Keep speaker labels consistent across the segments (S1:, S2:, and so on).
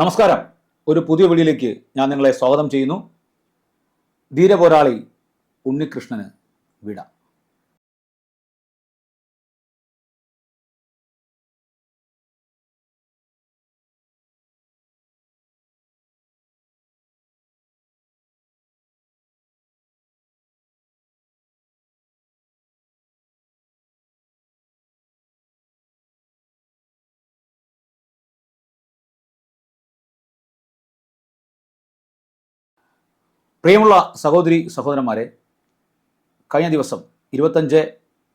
S1: നമസ്കാരം. ഒരു പുതിയ വീഡിയോയിലേക്ക് ഞാൻ നിങ്ങളെ സ്വാഗതം ചെയ്യുന്നു. ധീരപോരാളി ഉണ്ണികൃഷ്ണന് വിട. പ്രിയമുള്ള സഹോദരി സഹോദരന്മാരെ കഴിഞ്ഞ ദിവസം ഇരുപത്തഞ്ച്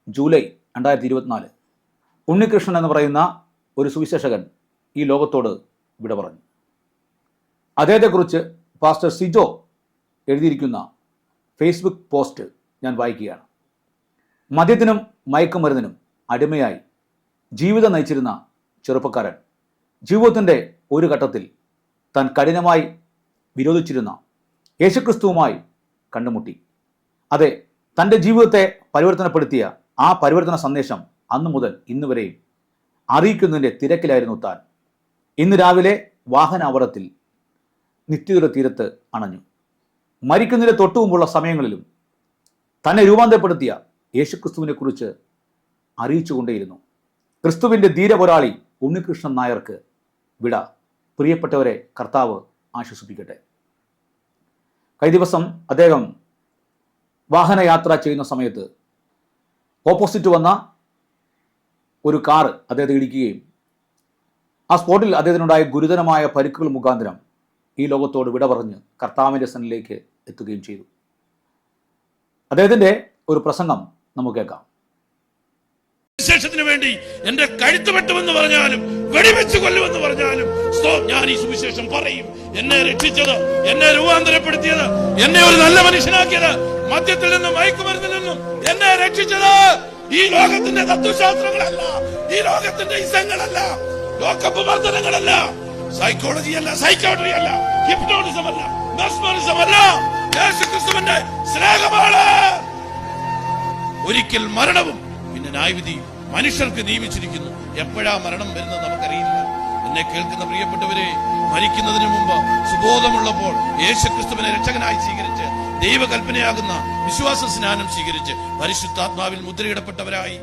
S1: ജൂലൈ രണ്ടായിരത്തി ഇരുപത്തിനാല് ഉണ്ണികൃഷ്ണൻ എന്ന് പറയുന്ന ഒരു സുവിശേഷകൻ ഈ ലോകത്തോട് വിട പറഞ്ഞു. അദ്ദേഹത്തെക്കുറിച്ച് പാസ്റ്റർ സിജോ എഴുതിയിരിക്കുന്ന ഫേസ്ബുക്ക് പോസ്റ്റ് ഞാൻ വായിക്കുകയാണ്. മദ്യത്തിനും മയക്കുമരുന്നിനും അടിമയായി ജീവിതം നയിച്ചിരുന്ന ചെറുപ്പക്കാരൻ ജീവിതത്തിന്റെ ഒരു ഘട്ടത്തിൽ താൻ കഠിനമായി വിരോധിച്ചിരുന്ന യേശുക്രിസ്തുവുമായി കണ്ടുമുട്ടി അതെ തന്റെ ജീവിതത്തെ പരിവർത്തനപ്പെടുത്തിയ ആ പരിവർത്തന സന്ദേശം അന്നു മുതൽ ഇന്ന് വരെയും അറിയിക്കുന്നതിന്റെ തിരക്കിലായിരുന്നു താൻ. ഇന്ന് രാവിലെ വാഹനാവറത്തിൽ നിത്യതയുടെ തീരത്ത് അണഞ്ഞു. മരിക്കുന്നതിന്റെ തൊട്ടു മുമ്പുള്ള സമയങ്ങളിലും തന്നെ രൂപാന്തരപ്പെടുത്തിയ യേശുക്രിസ്തുവിനെക്കുറിച്ച് അറിയിച്ചുകൊണ്ടേയിരുന്നു. ക്രിസ്തുവിന്റെ ധീരപോരാളി ഉണ്ണികൃഷ്ണൻ നായർക്ക് വിട. പ്രിയപ്പെട്ടവരെ കർത്താവ് ആശ്വസിപ്പിക്കട്ടെ. കഴിഞ്ഞ ദിവസം അദ്ദേഹം വാഹനയാത്ര ചെയ്യുന്ന സമയത്ത് ഓപ്പോസിറ്റ് വന്ന ഒരു കാർ അദ്ദേഹത്തെ ഇടിക്കുകയും ആ സ്പോട്ടിൽ അദ്ദേഹത്തിനുണ്ടായ ഗുരുതരമായ പരിക്കുകൾ മുഖാന്തരം ഈ ലോകത്തോട് വിട പറഞ്ഞ് കർത്താവിന്റെ സനിലേക്ക് എത്തുകയും ചെയ്തു. അദ്ദേഹത്തിന്റെ ഒരു പ്രസംഗം നമുക്ക് കേൾക്കാം.
S2: സുവിശേഷത്തിന് വേണ്ടി എന്റെ കഴുത്ത് വെട്ടുമെന്ന് പറഞ്ഞാലും വെടിവെച്ച് കൊല്ലുമെന്ന് പറഞ്ഞാലും ഞാൻ ഈ സുവിശേഷം പറയും. എന്നെ രക്ഷിച്ചത് എന്നെ രൂപാന്തരപ്പെടുത്തിയത് എന്നെ ഒരു നല്ല മനുഷ്യനാക്കിയത് മദ്യത്തിൽ നിന്നും മയക്കുമരുന്നിൽ നിന്നും എന്നെ രക്ഷിച്ചത്. ഈ ലോകത്തിന്റെ തത്വശാസ്ത്രങ്ങളല്ല ഈ ലോകത്തിന്റെ ഇസങ്ങളല്ല ലോകപ്പ് വർധനങ്ങളല്ല സൈക്കോളജി അല്ല സൈക്കോട്രി അല്ല ഹിപ്നോട്ടിസം അല്ല. മെസ്മറിസം അല്ല യേശുക്രിസ്തുവിന്റെ സ്നേഹമാണ്. ഒരിക്കൽ മരണവും പിന്നെ ന്യായവിധിയും മനുഷ്യർക്ക് നിയമിച്ചിരിക്കുന്നു. എപ്പോഴാ മരണം വരുന്നത് നമുക്കറിയില്ല. എന്നെ കേൾക്കുന്ന പ്രിയപ്പെട്ടവരെ മരിക്കുന്നതിന് മുമ്പ് സുബോധമുള്ളപ്പോൾ യേശുക്രിസ്തുവിനെ രക്ഷകനായി സ്വീകരിച്ച് ദൈവകൽപ്പനയാകുന്ന വിശ്വാസ സ്നാനം സ്വീകരിച്ച് പരിശുദ്ധാത്മാവിൽ മുദ്രയിടപ്പെട്ടവരായി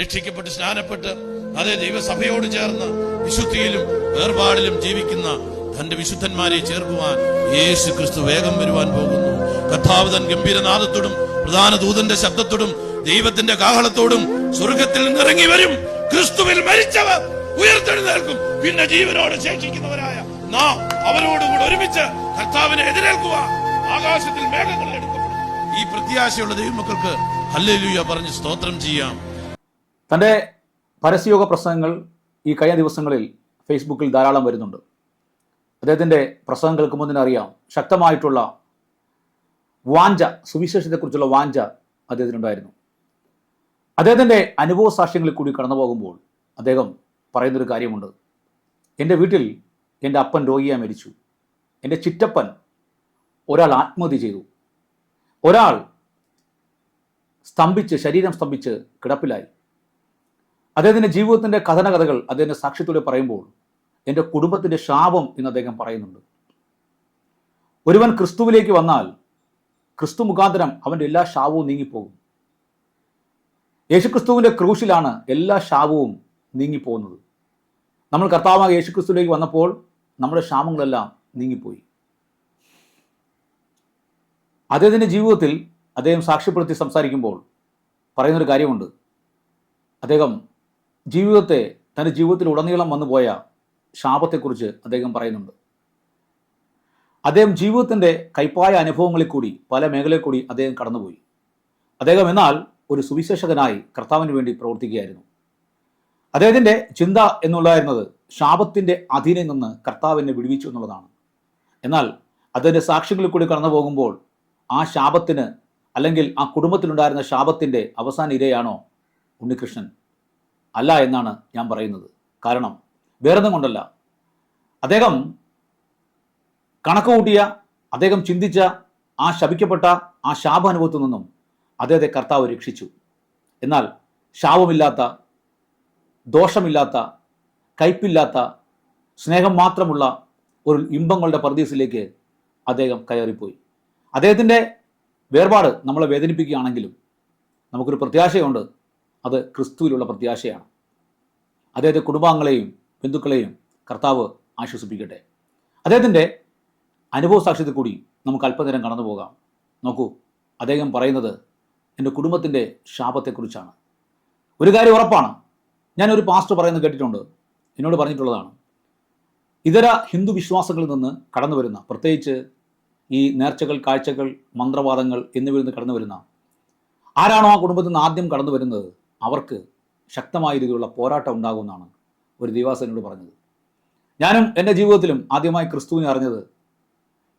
S2: രക്ഷിക്കപ്പെട്ട് സ്നാനപ്പെട്ട് അതേ ദൈവസഭയോട് ചേർന്ന് വിശുദ്ധിയിലും വേർപാടിലും ജീവിക്കുന്ന തന്റെ വിശുദ്ധന്മാരെ ചേർക്കുവാൻ യേശു ക്രിസ്തു വേഗം വരുവാൻ പോകുന്നു. കഥാവ് തൻ ഗംഭീരനാദത്തോടും പ്രധാന ദൂതന്റെ ശബ്ദത്തോടും ദൈവത്തിന്റെ കാഹളത്തോടും സ്വർഗത്തിൽ നിന്നിറങ്ങി വരും. ക്രിസ്തുവിൽ മരിച്ചവർ ഉയർത്തെഴുന്നേൽക്കും. പിന്നെ ജീവനോട് ശേഷിക്കുന്നവരായ നാം അവരോടുകൂടെ ഒരുമിച്ച് കർത്താവിനെ എതിരേൽക്കുക ആകാശത്തിൽ മേഘങ്ങൾ എടുക്കപ്പെടും. ഈ പ്രത്യാശയുള്ള ദൈവമക്കൾക്ക് ഹല്ലേലൂയ പറഞ്ഞ് സ്തോത്രം ചെയ്യാം.
S1: തന്റെ പരസ്യയോഗ പ്രസംഗങ്ങൾ ഈ കഴിഞ്ഞ ദിവസങ്ങളിൽ ഫേസ്ബുക്കിൽ ധാരാളം വരുന്നുണ്ട്. അദ്ദേഹത്തിന്റെ പ്രസംഗം കേൾക്കുമ്പോൾ തന്നെ അറിയാം ശക്തമായിട്ടുള്ള വാഞ്ച സുവിശേഷത്തെക്കുറിച്ചുള്ള വാഞ്ച അദ്ദേഹത്തിനുണ്ടായിരുന്നു. അദ്ദേഹത്തിന്റെ അനുഭവ സാക്ഷ്യങ്ങളിൽ കൂടി കടന്നു പോകുമ്പോൾ അദ്ദേഹം പറയുന്നൊരു കാര്യമുണ്ട്. എന്റെ വീട്ടിൽ എന്റെ അപ്പൻ രോഗിയായി മരിച്ചു. എന്റെ ചിറ്റപ്പൻ ഒരാൾ ആത്മഹത്യ ചെയ്തു. ഒരാൾ സ്തംഭിച്ച് ശരീരം സ്തംഭിച്ച് കിടപ്പിലായി. അദ്ദേഹത്തിന്റെ ജീവിതത്തിന്റെ കഥന കഥകൾ അദ്ദേഹത്തിന്റെ സാക്ഷ്യത്തോടെ പറയുമ്പോൾ എന്റെ കുടുംബത്തിന്റെ ശാപം എന്ന് അദ്ദേഹം പറയുന്നുണ്ട്. ഒരുവൻ ക്രിസ്തുവിലേക്ക് വന്നാൽ ക്രിസ്തു മുഖാന്തരം അവന്റെ എല്ലാ ശാപവും നീങ്ങിപ്പോകും. യേശുക്രിസ്തുവിന്റെ ക്രൂശിലാണ് എല്ലാ ശാപവും നീങ്ങിപ്പോകുന്നത്. നമ്മൾ കർത്താവായ യേശുക്രിസ്തുവിലേക്ക് വന്നപ്പോൾ നമ്മുടെ ക്ഷാമങ്ങളെല്ലാം നീങ്ങിപ്പോയി. അദ്ദേഹത്തിന്റെ ജീവിതത്തിൽ അദ്ദേഹം സാക്ഷ്യപ്പെടുത്തി സംസാരിക്കുമ്പോൾ പറയുന്നൊരു കാര്യമുണ്ട്. അദ്ദേഹം ജീവിതത്തെ തന്റെ ജീവിതത്തിൽ ഉടനീളം വന്നുപോയ ശാപത്തെക്കുറിച്ച് അദ്ദേഹം പറയുന്നുണ്ട്. അദ്ദേഹം ജീവിതത്തിന്റെ കൈപ്പായ അനുഭവങ്ങളിൽ കൂടി പല മേഖലയിൽ കൂടി അദ്ദേഹം കടന്നുപോയി. അദ്ദേഹം എന്നാൽ ഒരു സുവിശേഷകനായി കർത്താവിന് വേണ്ടി പ്രവർത്തിക്കുകയായിരുന്നു. അദ്ദേഹത്തിന്റെ ചിന്ത എന്നുള്ളതായിരുന്നത് ശാപത്തിന്റെ അധീനയിൽ നിന്ന് കർത്താവിനെ വിടുവിച്ചു എന്നുള്ളതാണ്. എന്നാൽ അദ്ദേഹത്തിന്റെ സാക്ഷികളിൽ കൂടി കടന്നു പോകുമ്പോൾ ആ ശാപത്തിന് അല്ലെങ്കിൽ ആ കുടുംബത്തിലുണ്ടായിരുന്ന ശാപത്തിന്റെ അവസാന ഇരയാണോ ഉണ്ണികൃഷ്ണൻ? അല്ല എന്നാണ് ഞാൻ പറയുന്നത്. കാരണം വേറൊന്നും കൊണ്ടല്ല. അദ്ദേഹം കണക്ക് കൂട്ടിയ അദ്ദേഹം ചിന്തിച്ച ആ ശപിക്കപ്പെട്ട ആ ശാപ അനുഭവത്തിൽ നിന്നും അദ്ദേഹത്തെ കർത്താവ് രക്ഷിച്ചു. എന്നാൽ ശാപമില്ലാത്ത ദോഷമില്ലാത്ത കയ്പില്ലാത്ത സ്നേഹം മാത്രമുള്ള ഒരു ഇമ്പങ്ങളുടെ പർദീസിലേക്ക് അദ്ദേഹം കയറിപ്പോയി. അദ്ദേഹത്തിന്റെ വേർപാട് നമ്മളെ വേദനിപ്പിക്കുകയാണെങ്കിലും നമുക്കൊരു പ്രത്യാശയുണ്ട്. അത് ക്രിസ്തുവിലുള്ള പ്രത്യാശയാണ്. അദ്ദേഹത്തെ കുടുംബാംഗങ്ങളെയും ബന്ധുക്കളെയും കർത്താവ് ആശ്വസിപ്പിക്കട്ടെ. അദ്ദേഹത്തിന്റെ അനുഭവ സാക്ഷ്യത്തിൽ കൂടി നമുക്ക് അല്പനേരം കടന്നു പോകാം. നോക്കൂ അദ്ദേഹം പറയുന്നത് എന്റെ കുടുംബത്തിന്റെ ശാപത്തെക്കുറിച്ചാണ്. ഒരു കാര്യം ഉറപ്പാണ് ഞാനൊരു പാസ്റ്റർ പറയുന്നത് കേട്ടിട്ടുണ്ട്. എന്നോട് പറഞ്ഞിട്ടുള്ളതാണ്. ഇതര ഹിന്ദു വിശ്വാസങ്ങളിൽ നിന്ന് കടന്നു വരുന്ന പ്രത്യേകിച്ച് ഈ നേർച്ചകൾ കാഴ്ചകൾ മന്ത്രവാദങ്ങൾ എന്നിവയിൽ നിന്ന് കടന്നു വരുന്ന ആരാണോ ആ കുടുംബത്തിൽ നിന്ന് ആദ്യം കടന്നു വരുന്നത്? അവർക്ക് ശക്തമായ രീതിയിലുള്ള പോരാട്ടം ഉണ്ടാകുമെന്നാണ് ഒരു ദേവാസനോട് പറഞ്ഞത്. ഞാനും എന്റെ ജീവിതത്തിലും ആദ്യമായി ക്രിസ്തുവിനെ അറിഞ്ഞത്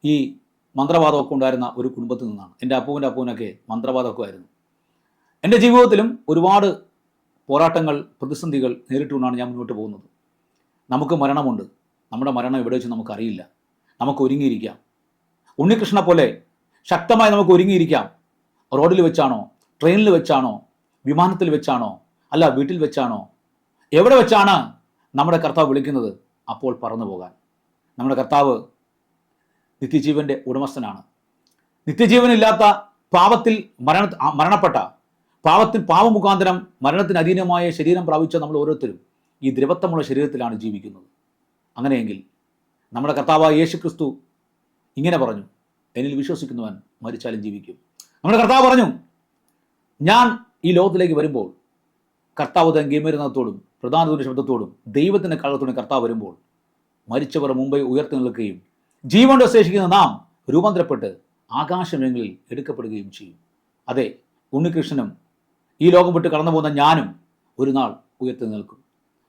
S1: ഈ മന്ത്രവാദമൊക്കെ ഉണ്ടായിരുന്ന ഒരു കുടുംബത്തിൽ നിന്നാണ്. എന്റെ അപ്പൂവിന്റെ അപ്പൂവിനൊക്കെ മന്ത്രവാദമൊക്കെ ആയിരുന്നു. എന്റെ ജീവിതത്തിലും ഒരുപാട് പോരാട്ടങ്ങൾ പ്രതിസന്ധികൾ നേരിട്ടുകൊണ്ടാണ് ഞാൻ മുന്നോട്ട് പോകുന്നത്. നമുക്ക് മരണമുണ്ട്. നമ്മുടെ മരണം എവിടെ വെച്ച് നമുക്കറിയില്ല. നമുക്ക് ഒരുങ്ങിയിരിക്കാം. ഉണ്ണികൃഷ്ണനെ പോലെ ശക്തമായി നമുക്ക് ഒരുങ്ങിയിരിക്കാം. റോഡിൽ വെച്ചാണോ ട്രെയിനിൽ വെച്ചാണോ വിമാനത്തിൽ വെച്ചാണോ അല്ല വീട്ടിൽ വെച്ചാണോ? എവിടെ വെച്ചാണ് നമ്മുടെ കർത്താവ് വിളിക്കുന്നത്? അപ്പോൾ പറന്നു പോകാൻ. നമ്മുടെ കർത്താവ് നിത്യജീവന്റെ ഉടമസ്ഥനാണ്. നിത്യജീവനില്ലാത്ത പാപത്തിൽ മരണ മരണപ്പെട്ട പാപത്തിൽ പാവമുഖാന്തരം മരണത്തിന് അധീനമായ ശരീരം പ്രാപിച്ച നമ്മൾ ഓരോരുത്തരും ഈ ദ്രവത്വമുള്ള ശരീരത്തിലാണ് ജീവിക്കുന്നത്. അങ്ങനെയെങ്കിൽ നമ്മുടെ കർത്താവായ യേശു ക്രിസ്തു ഇങ്ങനെ പറഞ്ഞു. എന്നിൽ വിശ്വസിക്കുന്നവൻ മരിച്ചാലും ജീവിക്കും. നമ്മുടെ കർത്താവ് പറഞ്ഞു ഞാൻ ഈ ലോകത്തിലേക്ക് വരുമ്പോൾ കർത്താവ് തൻ ഗീമരുന്നതോടും പ്രധാന ദൂര ശബ്ദത്തോടും ദൈവത്തിന്റെ കാലത്തോടും കർത്താവ് വരുമ്പോൾ മരിച്ചവർ മുമ്പേ ഉയർത്തി നിൽക്കുകയും ജീവനോട് ശേഷിക്കുന്ന നാം രൂപാന്തരപ്പെട്ട് ആകാശങ്ങളിൽ എടുക്കപ്പെടുകയും ചെയ്യും. അതെ ഉണ്ണികൃഷ്ണനും ഈ ലോകം വിട്ട് കടന്നു പോകുന്ന ഞാനും ഒരു നാൾ ഉയർത്തി നിൽക്കും.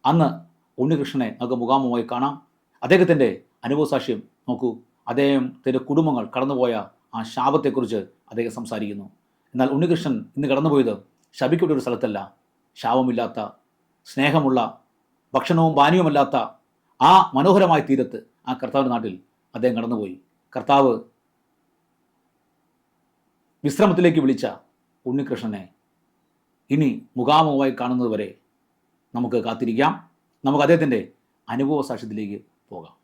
S1: അന്ന് ഉണ്ണികൃഷ്ണനെ നമുക്ക് മുഖാമുഖമായി കാണാം. അദ്ദേഹത്തിന്റെ അനുഭവസാക്ഷ്യം നോക്കൂ. അദ്ദേഹത്തിന്റെ കുടുംബങ്ങൾ കടന്നുപോയ ആ ശാപത്തെക്കുറിച്ച് അദ്ദേഹം സംസാരിക്കുന്നു. എന്നാൽ ഉണ്ണികൃഷ്ണൻ ഇന്ന് കടന്നുപോയത് ശപിക്കപ്പെട്ട ഒരു സ്ഥലത്തല്ല. ശാപമില്ലാത്ത സ്നേഹമുള്ള ഭക്ഷണവും പാനീയവുമല്ലാത്ത ആ മനോഹരമായ തീരത്ത് ആ കർത്താവിന്റെ നാട്ടിൽ അദ്ദേഹം കടന്നുപോയി. കർത്താവ് വിശ്രമത്തിലേക്ക് വിളിച്ച ഉണ്ണികൃഷ്ണനെ ഇനി മുഖാമുഖമായി കാണുന്നത് വരെ നമുക്ക് കാത്തിരിക്കാം. നമുക്ക് അദ്ദേഹത്തിന്റെ അനുഭവ സാക്ഷ്യത്തിലേക്ക് പോകാം.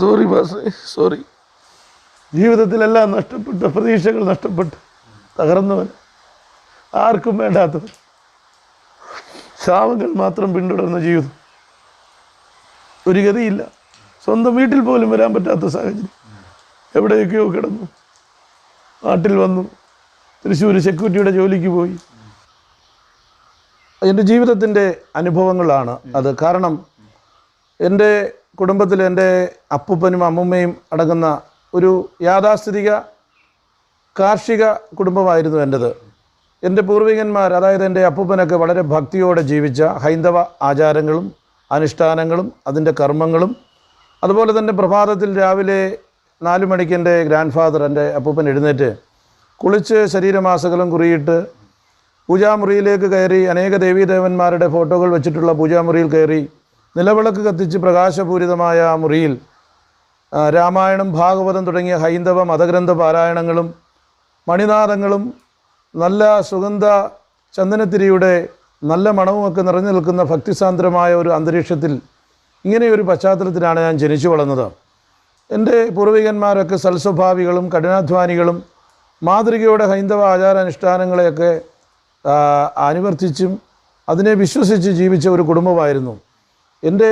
S3: സോറി ബാസേ സോറി ജീവിതത്തിലെല്ലാം നഷ്ടപ്പെട്ട പ്രതീക്ഷകൾ നഷ്ടപ്പെട്ട് തകർന്നവൻ ആർക്കും വേണ്ടാത്തവൻ. ശാപങ്ങൾ മാത്രം പിന്തുടർന്ന ജീവിതം. ഒരു ഗതിയില്ല. സ്വന്തം വീട്ടിൽ പോലും വരാൻ പറ്റാത്ത സാഹചര്യം. എവിടെയൊക്കെയോ കിടന്നു. നാട്ടിൽ വന്നു. തൃശ്ശൂർ സെക്യൂരിറ്റിയുടെ ജോലിക്ക് പോയി. എന്റെ ജീവിതത്തിന്റെ അനുഭവങ്ങളാണ് അത്. കാരണം എന്റെ കുടുംബത്തിൽ എന്റെ അപ്പൂപ്പനും അമ്മുമ്മയും അടങ്ങുന്ന ഒരു യാഥാസ്ഥിതിക കാർഷിക കുടുംബമായിരുന്നു എന്റെത് എന്റെ പൂർവികന്മാർ അതായത് എന്റെ അപ്പൂപ്പനൊക്കെ വളരെ ഭക്തിയോടെ ജീവിച്ച ഹൈന്ദവ ആചാരങ്ങളും അനുഷ്ഠാനങ്ങളും അതിന്റെ കർമ്മങ്ങളും. അതുപോലെ തന്നെ പ്രഭാതത്തിൽ രാവിലെ നാല് മണിക്ക് എന്റെ ഗ്രാൻഡ് ഫാദർ എന്റെ അപ്പൂപ്പൻ എഴുന്നേറ്റ് കുളിച്ച് ശരീരമാസകലം കുറിയിട്ട് പൂജാമുറിയിലേക്ക് കയറി അനേക ദേവീദേവന്മാരുടെ ഫോട്ടോകൾ വെച്ചിട്ടുള്ള പൂജാമുറിയിൽ കയറി നിലവിളക്ക് കത്തിച്ച് പ്രകാശപൂരിതമായ ആ മുറിയിൽ രാമായണം ഭാഗവതം തുടങ്ങിയ ഹൈന്ദവ മതഗ്രന്ഥ പാരായണങ്ങളും മണിനാദങ്ങളും നല്ല സുഗന്ധ ചന്ദനത്തിരിയുടെ നല്ല മണവുമൊക്കെ നിറഞ്ഞു നിൽക്കുന്ന ഭക്തിസാന്ദ്രമായ ഒരു അന്തരീക്ഷത്തിൽ ഇങ്ങനെയൊരു പശ്ചാത്തലത്തിലാണ് ഞാൻ ജനിച്ചു വളർന്നത്. എന്റെ പൂർവികന്മാരൊക്കെ സൽസ്വഭാവികളും കഠിനാധ്വാനികളും മാതൃകയുടെ ഹൈന്ദവ ആചാരാനുഷ്ഠാനങ്ങളെയൊക്കെ അനുവർത്തിച്ചും അതിനെ വിശ്വസിച്ച് ജീവിച്ച ഒരു കുടുംബമായിരുന്നു. എന്റെ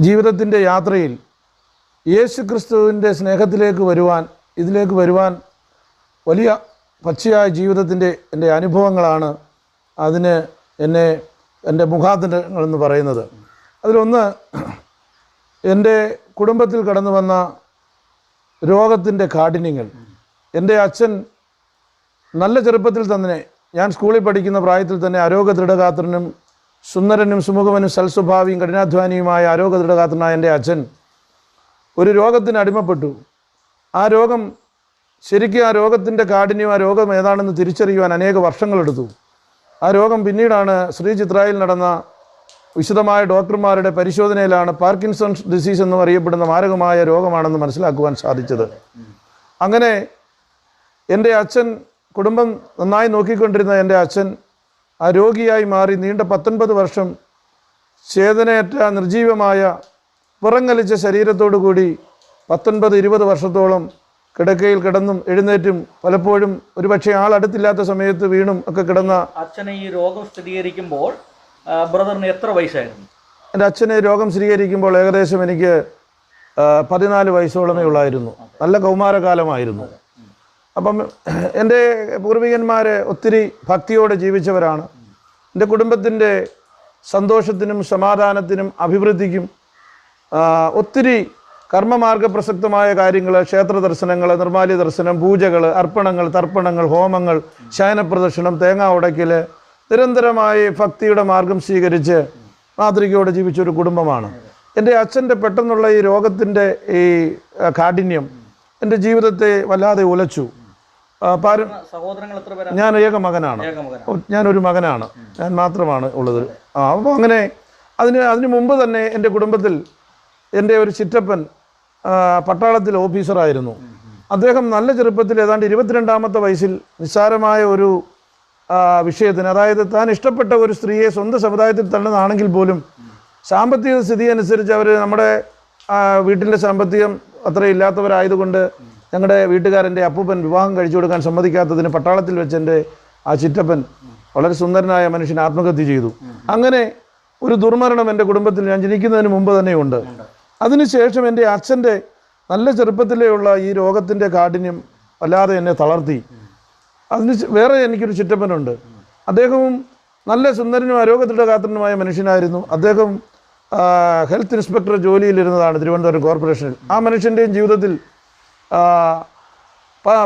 S3: ജീവിതത്തിന്റെ യാത്രയിൽ യേശു ക്രിസ്തുവിന്റെ സ്നേഹത്തിലേക്ക് വരുവാൻ ഇതിലേക്ക് വരുവാൻ വലിയ പച്ചയായ ജീവിതത്തിന്റെ എന്റെ അനുഭവങ്ങളാണ് അതിന് എന്നെ എന്റെ മുഖാന്തരങ്ങളെന്ന് പറയുന്നത്. അതിലൊന്ന് എന്റെ കുടുംബത്തിൽ കടന്നു വന്ന രോഗത്തിന്റെ കാഠിന്യങ്ങൾ. എന്റെ അച്ഛൻ നല്ല ചെറുപ്പത്തിൽ തന്നെ ഞാൻ സ്കൂളിൽ പഠിക്കുന്ന പ്രായത്തിൽ തന്നെ ആരോഗ്യ ദൃഢഗാത്രനും സുന്ദരനും സുമുഖവനും സൽസ്വഭാവിയും കഠിനാധ്വാനിയുമായ ആരോഗ്യ ദൃഢഗാത്രനായ എന്റെ അച്ഛൻ ഒരു രോഗത്തിന് അടിമപ്പെട്ടു. ആ രോഗം ശരിക്കും ആ രോഗത്തിന്റെ കാഠിന്യം ആ രോഗം ഏതാണെന്ന് തിരിച്ചറിയുവാൻ അനേക വർഷങ്ങളെടുത്തു ആ രോഗം പിന്നീടാണ് ശ്രീ ചിത്രയിൽ നടന്ന വിശദമായ ഡോക്ടർമാരുടെ പരിശോധനയിലാണ് പാർക്കിൻസൺസ് ഡിസീസ് എന്നും അറിയപ്പെടുന്ന മാരകമായ രോഗമാണെന്ന് മനസ്സിലാക്കുവാൻ സാധിച്ചത്. അങ്ങനെ എന്റെ അച്ഛൻ കുടുംബം നന്നായി നോക്കിക്കൊണ്ടിരുന്ന എന്റെ അച്ഛൻ ആ രോഗിയായി മാറി നീണ്ട പത്തൊൻപത് വർഷം ചേതനയറ്റ നിർജീവമായ പുറങ്ങലിച്ച ശരീരത്തോടു കൂടി പത്തൊൻപത് ഇരുപത് വർഷത്തോളം കിടക്കയിൽ കിടന്നും എഴുന്നേറ്റും പലപ്പോഴും ഒരുപക്ഷെ ആൾ അടുത്തില്ലാത്ത സമയത്ത് വീണും ഒക്കെ കിടന്ന
S4: അച്ഛനെ ഈ രോഗം സ്ഥിരീകരിക്കുമ്പോൾ ബ്രദറിന് എത്ര വയസ്സായിരുന്നു?
S3: എന്റെ അച്ഛനെ രോഗം സ്ഥിരീകരിക്കുമ്പോൾ ഏകദേശം എനിക്ക് പതിനാല് വയസ്സോളമേ ഉള്ളായിരുന്നു. നല്ല കൗമാരകാലമായിരുന്നു. അപ്പം എന്റെ പൂർവികന്മാർ ഒത്തിരി ഭക്തിയോടെ ജീവിച്ചവരാണ്. എന്റെ കുടുംബത്തിന്റെ സന്തോഷത്തിനും സമാധാനത്തിനും അഭിവൃദ്ധിക്കും ഒത്തിരി കർമ്മമാർഗ പ്രസക്തമായ കാര്യങ്ങൾ ക്ഷേത്ര ദർശനങ്ങൾ നിർമാല്യ ദർശനം പൂജകൾ അർപ്പണങ്ങൾ തർപ്പണങ്ങൾ ഹോമങ്ങൾ ശയനപ്രദക്ഷിണം തേങ്ങ ഉടയ്ക്കൽ നിരന്തരമായി ഭക്തിയുടെ മാർഗം സ്വീകരിച്ച് മാതൃകയോടെ ജീവിച്ച ഒരു കുടുംബമാണ്. എന്റെ അച്ഛന്റെ പെട്ടെന്നുള്ള ഈ രോഗത്തിന്റെ ഈ കാഠിന്യം എന്റെ ജീവിതത്തെ വല്ലാതെ ഉലച്ചു. ഞാൻ ഏക മകനാണ്. ഞാനൊരു മകനാണ്. ഞാൻ മാത്രമാണ് ഉള്ളത്. ആ അപ്പോൾ അങ്ങനെ അതിന് അതിന് മുമ്പ് തന്നെ എന്റെ കുടുംബത്തിൽ എന്റെ ഒരു ചിറ്റപ്പൻ പട്ടാളത്തിൽ ഓഫീസറായിരുന്നു. അദ്ദേഹം നല്ല ചെറുപ്പത്തിൽ ഏതാണ്ട് ഇരുപത്തിരണ്ടാമത്തെ വയസ്സിൽ നിസ്സാരമായ ഒരു വിഷയത്തിന് അതായത് താൻ ഇഷ്ടപ്പെട്ട ഒരു സ്ത്രീയെ സ്വന്തം സമുദായത്തിൽ തള്ളുന്നതാണെങ്കിൽ പോലും സാമ്പത്തിക സ്ഥിതി അനുസരിച്ച് അവർ നമ്മുടെ വീട്ടിന്റെ സാമ്പത്തികം അത്ര ഇല്ലാത്തവരായതുകൊണ്ട് ഞങ്ങളുടെ വീട്ടുകാരന്റെ അപ്പൂപ്പൻ വിവാഹം കഴിച്ചു കൊടുക്കാൻ സമ്മതിക്കാത്തതിന് പട്ടാളത്തിൽ വെച്ച് എന്റെ ആ ചിറ്റപ്പൻ വളരെ സുന്ദരനായ മനുഷ്യൻ ആത്മഹത്യ ചെയ്തു. അങ്ങനെ ഒരു ദുർമരണം എന്റെ കുടുംബത്തിൽ ഞാൻ ജനിക്കുന്നതിന് മുമ്പ് തന്നെയുണ്ട്. അതിനുശേഷം എന്റെ അച്ഛന്റെ നല്ല ചെറുപ്പത്തിലേ ഉള്ള ഈ രോഗത്തിന്റെ കാഠിന്യം വല്ലാതെ എന്നെ തളർത്തി. അതിന് വേറെ എനിക്കൊരു ചുറ്റപ്പനുണ്ട്. അദ്ദേഹവും നല്ല സുന്ദരനും ആരോഗ്യദൃഢഗാത്രനുമായ മനുഷ്യനായിരുന്നു. അദ്ദേഹം ഹെൽത്ത് ഇൻസ്പെക്ടർ ജോലിയിലിരുന്നതാണ് തിരുവനന്തപുരം കോർപ്പറേഷനിൽ. ആ മനുഷ്യന്റെയും ജീവിതത്തിൽ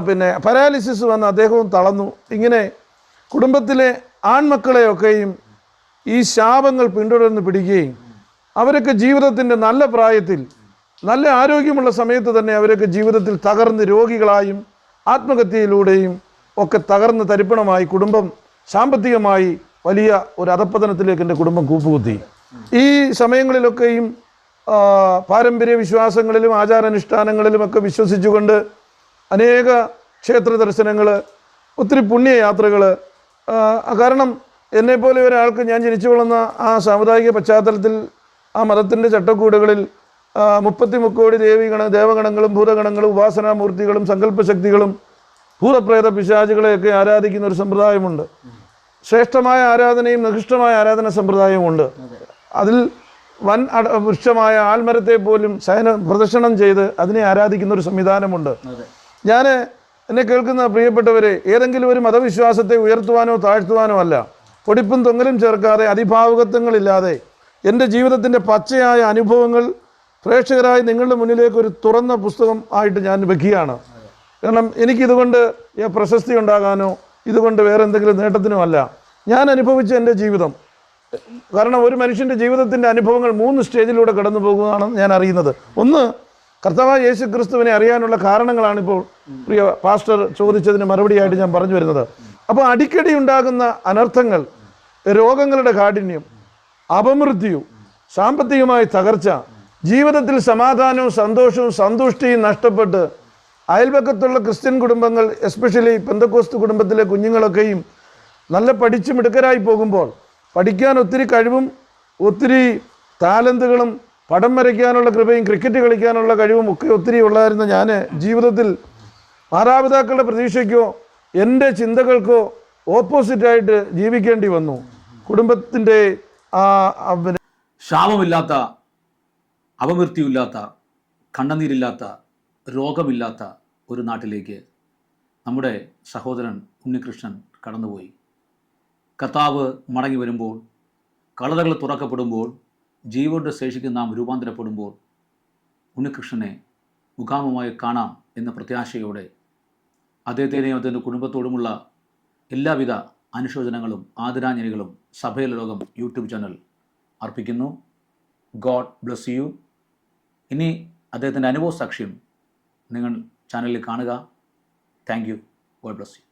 S3: പിന്നെ പരാലിസിസ് വന്ന് അദ്ദേഹവും തളർന്നു. ഇങ്ങനെ കുടുംബത്തിലെ ആൺമക്കളെയൊക്കെയും ഈ ശാപങ്ങൾ പിന്തുടർന്ന് പിടിക്കുകയും അവരൊക്കെ ജീവിതത്തിന്റെ നല്ല പ്രായത്തിൽ നല്ല ആരോഗ്യമുള്ള സമയത്ത് തന്നെ അവരൊക്കെ ജീവിതത്തിൽ തകർന്ന് രോഗികളായും ആത്മഹത്യയിലൂടെയും ഒക്കെ തകർന്ന് തരിപ്പണമായി കുടുംബം സാമ്പത്തികമായി വലിയ ഒരു അധപ്പതനത്തിലേക്ക് എന്റെ കുടുംബം കൂപ്പുകുത്തി. ഈ സമയങ്ങളിലൊക്കെയും പാരമ്പര്യ വിശ്വാസങ്ങളിലും ആചാരാനുഷ്ഠാനങ്ങളിലും ഒക്കെ വിശ്വസിച്ചുകൊണ്ട് അനേക ക്ഷേത്ര ദർശനങ്ങൾ ഒത്തിരി പുണ്യയാത്രകൾ കാരണം എന്നെപ്പോലെ ഒരാൾക്ക് ഞാൻ ജനിച്ചു വളർന്ന ആ സാമുദായിക പശ്ചാത്തലത്തിൽ ആ മതത്തിന്റെ ചട്ടക്കൂടുകളിൽ മുപ്പത്തി മുക്കോടി ദേവിഗണ ദേവഗണങ്ങളും ഭൂതഗണങ്ങളും ഉപാസനാമൂർത്തികളും സങ്കല്പശക്തികളും ഭൂതപ്രേത പിശാചുകളെയൊക്കെ ആരാധിക്കുന്ന ഒരു സമ്പ്രദായമുണ്ട്. ശ്രേഷ്ഠമായ ആരാധനയും നികൃഷ്ടമായ ആരാധന സമ്പ്രദായവുമുണ്ട്. അതിൽ വൻ അട വൃക്ഷമായ ആൽമരത്തെ പോലും ശയന പ്രദർശനം ചെയ്ത് അതിനെ ആരാധിക്കുന്ന ഒരു സംവിധാനമുണ്ട്. ഞാൻ എന്നെ കേൾക്കുന്ന പ്രിയപ്പെട്ടവരെ ഏതെങ്കിലും ഒരു മതവിശ്വാസത്തെ ഉയർത്തുവാനോ താഴ്ത്തുവാനോ അല്ല. പൊടിപ്പും തൊങ്ങലും ചേർക്കാതെ അതിഭാവുകത്വങ്ങളില്ലാതെ എന്റെ ജീവിതത്തിന്റെ പച്ചയായ അനുഭവങ്ങൾ പ്രേക്ഷകരായി നിങ്ങളുടെ മുന്നിലേക്ക് ഒരു തുറന്ന പുസ്തകം ആയിട്ട് ഞാൻ വെക്കുകയാണ്. കാരണം എനിക്കിതുകൊണ്ട് പ്രശസ്തി ഉണ്ടാകാനോ ഇതുകൊണ്ട് വേറെ എന്തെങ്കിലും നേട്ടത്തിനോ അല്ല. ഞാൻ അനുഭവിച്ച എന്റെ ജീവിതം. കാരണം ഒരു മനുഷ്യന്റെ ജീവിതത്തിന്റെ അനുഭവങ്ങൾ മൂന്ന് സ്റ്റേജിലൂടെ കടന്നു പോകുകയാണെന്ന് ഞാൻ അറിയുന്നത്. ഒന്ന് കർത്താവായ യേശു ക്രിസ്തുവിനെ അറിയാനുള്ള കാരണങ്ങളാണിപ്പോൾ പ്രിയ പാസ്റ്റർ ചോദിച്ചതിന് മറുപടിയായിട്ട് ഞാൻ പറഞ്ഞു വരുന്നത്. അപ്പോൾ അടിക്കടി ഉണ്ടാകുന്ന അനർത്ഥങ്ങൾ രോഗങ്ങളുടെ കാഠിന്യം അപമൃത്യു സാമ്പത്തികമായ തകർച്ച ജീവിതത്തിൽ സമാധാനവും സന്തോഷവും സന്തുഷ്ടിയും നഷ്ടപ്പെട്ട് അയൽപക്കത്തുള്ള ക്രിസ്ത്യൻ കുടുംബങ്ങൾ എസ്പെഷ്യലി പെന്തക്കോസ്ത് കുടുംബത്തിലെ കുഞ്ഞുങ്ങളൊക്കെയും നല്ല പഠിച്ച് മിടുക്കരായി പോകുമ്പോൾ പഠിക്കാൻ ഒത്തിരി കഴിവും ഒത്തിരി താലന്തുകളും പടം വരയ്ക്കാനുള്ള കൃപയും ക്രിക്കറ്റ് കളിക്കാനുള്ള കഴിവും ഒക്കെ ഒത്തിരി ഉള്ളായിരുന്ന ഞാൻ ജീവിതത്തിൽ. മാതാപിതാക്കളുടെ പ്രതീക്ഷയ്ക്കോ എന്റെ ചിന്തകൾക്കോ ഓപ്പോസിറ്റായിട്ട് ജീവിക്കേണ്ടി വന്നു. കുടുംബത്തിന്റെ
S1: ശാപമില്ലാത്ത അപമൃത്യുമില്ലാത്ത കണ്ണുനീരില്ലാത്ത രോഗമില്ലാത്ത ഒരു നാട്ടിലേക്ക് നമ്മുടെ സഹോദരൻ ഉണ്ണികൃഷ്ണൻ കടന്നുപോയി. കർത്താവ് മടങ്ങി വരുമ്പോൾ കളതകൾ തുറക്കപ്പെടുമ്പോൾ ജീവന്റെ ശേഷിക്കുന്ന നാം രൂപാന്തരപ്പെടുമ്പോൾ ഉണ്ണികൃഷ്ണനെ മുഖാമുഖമായി കാണാം എന്ന പ്രത്യാശയോടെ അദ്ദേഹത്തിനെയും അദ്ദേഹത്തിന്റെ കുടുംബത്തോടുമുള്ള എല്ലാവിധ അനുശോചനങ്ങളും ആദരാഞ്ജലികളും സഭയിലെ ലോകം യൂട്യൂബ് ചാനൽ അർപ്പിക്കുന്നു. God bless you. ഇനി അദ്ദേഹത്തിന്റെ അനുഭവ സാക്ഷ്യം നിങ്ങൾ ചാനലിൽ കാണുക. Thank you. God bless you.